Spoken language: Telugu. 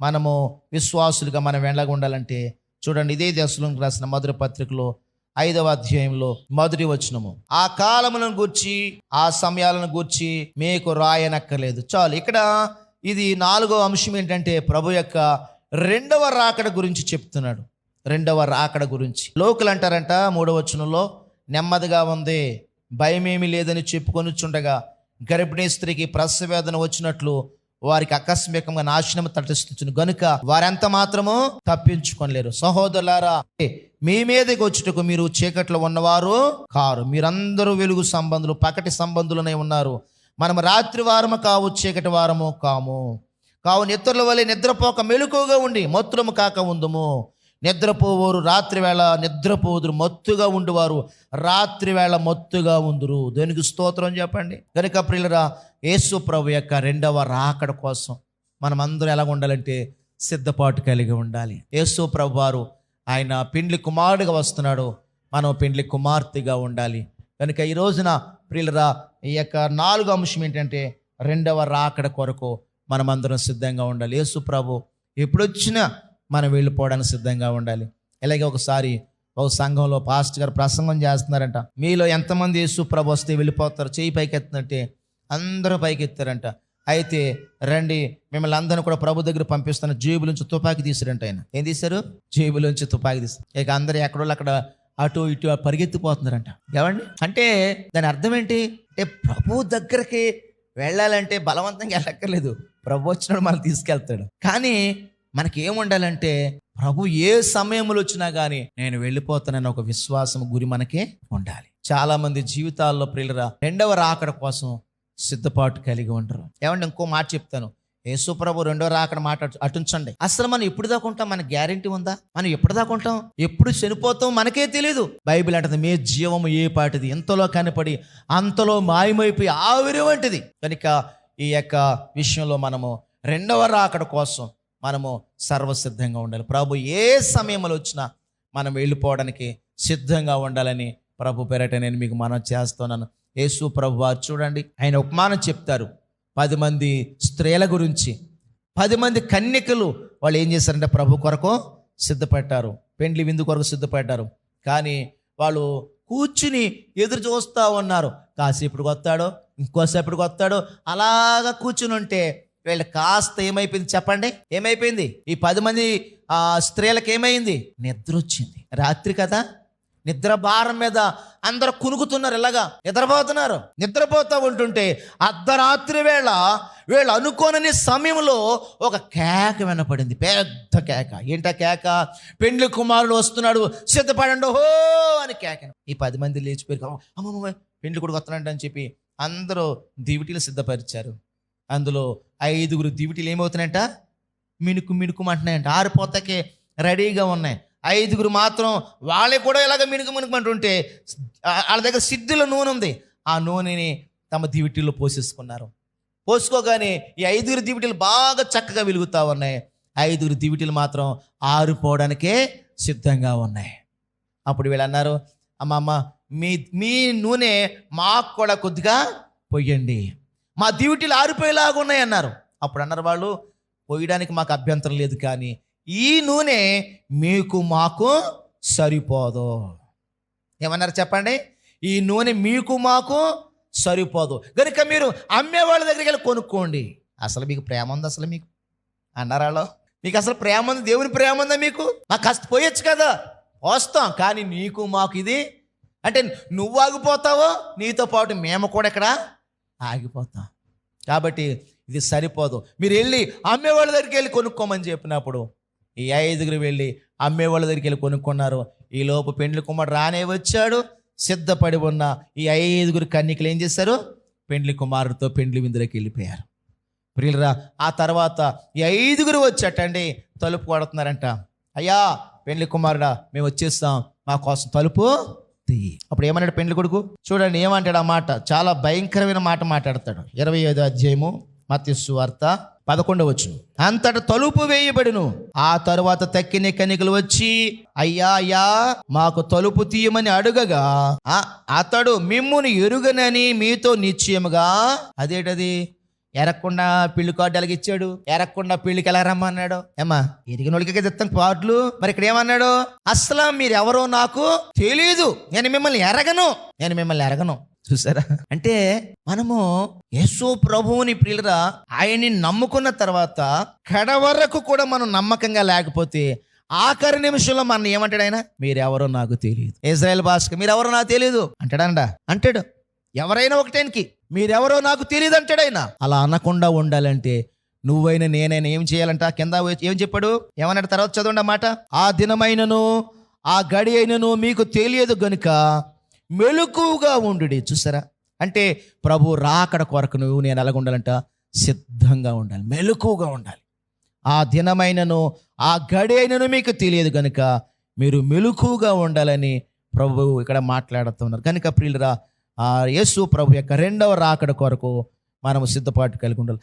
మనము విశ్వాసులుగా మనం వెళ్ళగా ఉండాలంటే చూడండి ఇదే దశలోకి రాసిన మధుర పత్రికలో ఐదవ అధ్యాయంలో మొదటి వచనము. ఆ కాలములను గూర్చి ఆ సమయాలను గూర్చి మీకు రాయనక్కర్లేదు. చాలు ఇక్కడ ఇది నాలుగో అంశం ఏంటంటే ప్రభు యొక్క రెండవ రాకడ గురించి చెప్తున్నాడు. రెండవ రాకడ గురించి. లోకులు అంటారంట మూడవ వచనంలో నెమ్మదిగా ఉంది భయమేమీ లేదని చెప్పుకొని చుండగా గర్భిణీ స్త్రీకి ప్రసవేదన వచ్చినట్లు వారికి ఆకస్మికంగా నాశనం తటస్థించును. గనుక వారెంత మాత్రము తప్పించుకోలేరు సహోదరులారా మీ మీదకి వచ్చుటకు మీరు చీకట్లో ఉన్నవారు కారు. మీరందరూ వెలుగు సంబంధులు పకటి సంబంధులనే ఉన్నారు. మనం రాత్రి వారము కావు చీకటి వారము కాము. కావు ఇతరుల వలె నిద్రపోక మెలుకుగా ఉండి మత్తులము కాక ఉందుము. నిద్రపోవోరు. రాత్రివేళ నిద్రపోదురు మత్తుగా ఉండువారు. రాత్రివేళ మత్తుగా ఉందురు. దేనికి స్తోత్రం చెప్పండి? కనుక ప్రియులరా యేసు ప్రభు యొక్క రెండవ రాకడ కోసం మనం అందరం ఎలా ఉండాలంటే సిద్ధపాటు కలిగి ఉండాలి. యేసు ప్రభు వారు ఆయన పిండ్లి కుమారుడిగా వస్తున్నాడు. మనం పెండ్లి కుమార్తెగా ఉండాలి. కనుక ఈ రోజున ప్రియులరా ఈ యొక్క నాలుగు అంశం ఏంటంటే రెండవ రాకడ కొరకు మనమందరం సిద్ధంగా ఉండాలి. యేసు ప్రభు ఎప్పుడొచ్చినా మనం వెళ్ళిపోవడానికి సిద్ధంగా ఉండాలి. ఇలాగే ఒకసారి ఒక సంఘంలో పాస్ట్ గారు ప్రసంగం చేస్తున్నారంట. మీలో ఎంతమంది యేసు ప్రభు వస్తే వెళ్ళిపోతారు చేయి పైకి అందరూ పైకి ఎత్తారంట అయితే రండి మిమ్మల్ని అందరిని కూడా ప్రభు దగ్గర పంపిస్తాను. జేబులోంచి తుపాకి తీసారంట ఆయన. ఏం తీశారు? జేబులోంచి తుపాకి తీసారు ఇక అందరు ఎక్కడో అక్కడ అటు ఇటు పరిగెత్తిపోతున్నారంట. ఏమండి? అంటే దాని అర్థం ఏంటి? అంటే ప్రభు దగ్గరికి వెళ్ళాలంటే బలవంతంగా వెళ్ళక్కర్లేదు. ప్రభు వచ్చినాడు మనం తీసుకెళ్తాడు. కానీ మనకి ఏముండాలంటే ప్రభు ఏ సమయంలో వచ్చినా కానీ నేను వెళ్ళిపోతానని ఒక విశ్వాసం గురి మనకే ఉండాలి. చాలా మంది జీవితాల్లో ప్రియులరా రెండవ రాకడ కోసం సిద్ధపాటు కలిగి ఉండరు. ఏమంటే ఇంకో మాట చెప్తాను. యేసు ప్రభు రెండో రాకడ మాట అటుంచండి అసలు మనం ఎప్పుడు దాకా ఉంటాం? మన గ్యారంటీ ఉందా? మనం ఎప్పుడు దాకా ఉంటాం? ఎప్పుడు చనిపోతాం? మనకే తెలియదు బైబిల్ అంటది మీ జీవము ఏ పాటిది? ఎంతలో కనపడి అంతలో మాయమైపోయి ఆవిరి వంటిది. కనుక ఈ యొక్క విషయంలో మనము రెండవ రాకడ కోసం మనము సర్వసిద్ధంగా ఉండాలి. ప్రభు ఏ సమయంలో వచ్చినా మనం వెళ్ళిపోవడానికి సిద్ధంగా ఉండాలని ప్రభు పేరట నేను మీకు మనం చేస్తున్నాను. యేసు ప్రభు వారు చూడండి ఆయన ఉపమానం చెప్తారు. పది మంది స్త్రీల గురించి పది మంది కన్యకలు వాళ్ళు ఏం చేశారంటే ప్రభు కొరకు సిద్ధపడ్డారు. పెండ్లి విందు కొరకు సిద్ధపడ్డారు. కానీ వాళ్ళు కూర్చుని ఎదురు చూస్తూ ఉన్నారు. కాసేపుడికి వస్తాడో ఇంకోసేపటికి వస్తాడో అలాగా కూర్చుని ఉంటే వీళ్ళు కాస్త ఏమైపోయింది చెప్పండి? ఏమైపోయింది? ఈ పది మంది స్త్రీలకు ఏమైంది? నిద్ర వచ్చింది. రాత్రి కదా? నిద్ర భారం మీద అందరూ కునుకుతున్నారు ఇలాగా. నిద్రపోతున్నారు. నిద్రపోతూ ఉంటుంటే అర్ధరాత్రి వేళ వీళ్ళు అనుకోనని సమయంలో ఒక కేక వినపడింది. పెద్ద కేక. ఏంటా కేక? పెండ్లి కుమారుడు వస్తున్నాడు. సిద్ధపడండి. హో అని కేక. ఈ పది మంది లేచిపోయి అమ్మమ్మ పెండ్లి కొడుకు వస్తున్నాడు అని చెప్పి అందరూ దివిటీలు సిద్ధపరిచారు. అందులో ఐదుగురు దివిటీలు ఏమవుతున్నాయంట? మినుకు మినుకుమంటున్నాయంట ఆరిపోతాకే రెడీగా ఉన్నాయి. ఐదుగురు మాత్రం వాళ్ళే కూడా ఇలాగ మినుకు మినుకుమంటుంటే ఆ- వాళ్ళ దగ్గర సిద్ధుల నూనె ఉంది. ఆ నూనెని తమ దివిటీల్లో పోసేసుకున్నారు. పోసుకోగానే ఈ ఐదుగురు దివిటీలు బాగా చక్కగా వెలుగుతా ఉన్నాయి. ఐదుగురు దివిటీలు మాత్రం ఆరిపోవడానికే సిద్ధంగా ఉన్నాయి. అప్పుడు వీళ్ళు అన్నారు అమ్మమ్మ మీ మీ నూనె మాకు కూడా కొద్దిగా పొయ్యండి మా డ్యూటీలు ఆరిపోయేలాగా ఉన్నాయి అన్నారు అప్పుడు అన్నారు వాళ్ళు పోయడానికి మాకు అభ్యంతరం లేదు కానీ ఈ నూనె మీకు మాకు సరిపోదు. ఏమన్నారు చెప్పండి? ఈ నూనె మీకు మాకు సరిపోదు. కనుక మీరు అమ్మే వాళ్ళ దగ్గరికి వెళ్ళి కొనుక్కోండి. అసలు మీకు ప్రేమ ఉంది అసలు మీకు? అన్నారా వాళ్ళు? మీకు అసలు ప్రేమ ఉంది? దేవుని ప్రేమ ఉందా మీకు? మాకు కాస్త పోయొచ్చు కదా. వస్తాం కానీ నీకు మాకు ఇది అంటే నువ్వు ఆగిపోతావో నీతో పాటు మేము కూడా ఇక్కడ ఆగిపోతాం. కాబట్టి ఇది సరిపోదు. మీరు వెళ్ళి అమ్మేవాళ్ళ దగ్గరికి వెళ్ళి కొనుక్కోమని చెప్పినప్పుడు ఈ ఐదుగురు వెళ్ళి అమ్మేవాళ్ళ దగ్గరికి వెళ్ళి కొనుక్కున్నారు. ఈ లోపు పెండ్లి కుమారుడు రానే వచ్చాడు. సిద్ధపడి ఉన్న ఈ ఐదుగురు కన్నికలు ఏం చేశారు? పెండ్లి కుమారుడితో పెండ్లి విందులోకి వెళ్ళిపోయారు. ప్రియులరా ఆ తర్వాత ఈ ఐదుగురు వచ్చాటండి తలుపు కొడుతున్నారంట. అయ్యా పెండ్లి కుమారుడా మేము వచ్చేస్తాం. మా కోసం తలుపు తీయి అప్పుడు ఏమన్నాడు పెండ్లి కొడుకు? చూడండి ఏమంటాడు ఆ మాట? చాలా భయంకరమైన మాట మాట్లాడతాడు. ఇరవై ఐదు అధ్యాయము మత్స్సు వార్త పదకొండవచ్చు అంతట తలుపు వేయబడును. ఆ తరువాత తక్కిన కనికలు వచ్చి అయ్యా అయ్యా మాకు తలుపు తీయమని అడుగగా "ఆ, అతడు మిమ్ముని ఎరుగనని మీతో నిశ్చయముగా అదేటది? ఎరక్కుండా పెళ్ళి కార్డు ఎలాగ ఇచ్చాడు. ఎరక్కుండా పెళ్ళికి ఎలా రమ్మన్నాడు? ఏమా ఎరిగిన వాళ్ళకి చెప్తాను కార్డులు మరి ఇక్కడ ఏమన్నాడు? అసలు మీరు ఎవరో నాకు తెలీదు. నేను మిమ్మల్ని ఎరగను. నేను మిమ్మల్ని ఎరగను. చూసారా? అంటే మనము యేసు ప్రభువుని ప్రియులరా ఆయన్ని నమ్ముకున్న తర్వాత కడ వరకు కూడా మనం నమ్మకంగా లేకపోతే ఆఖరి నిమిషంలో మన ఏమంటాడు ఆయన? మీరెవరో నాకు తెలియదు ఇజ్రాయెల్ భాషకు మీరెవరో నాకు తెలియదు అంటాడంట. అంటాడు. ఎవరైనా ఒకటేనికి మీరెవరో నాకు తెలియదు అంటాడు అలా అనకుండా ఉండాలంటే నువ్వైనా నేనైనా ఏం చేయాలంట? కింద ఏం చెప్పాడు? ఏమన్నాడు తర్వాత చదవండి ఆ మాట? ఆ దినమైనను ఆ గడి అయినను మీకు తెలియదు గనుక మెలకుగా ఉండు చూసారా? అంటే ప్రభు రాకడ కొరకు నువ్వు నేను ఎలాగ ఉండాలంట? సిద్ధంగా ఉండాలి మెలకుగా ఉండాలి. ఆ దినమైనను ఆ గడి అయినను మీకు తెలియదు కనుక మీరు మెలకుగా ఉండాలని ప్రభు ఇక్కడ మాట్లాడుతున్నారు కనుక ప్రియులరా ఆ యేసు ప్రభు యొక్క రెండవ రాకడ కొరకు మనము సిద్ధపాటు కలిగి ఉండాలి.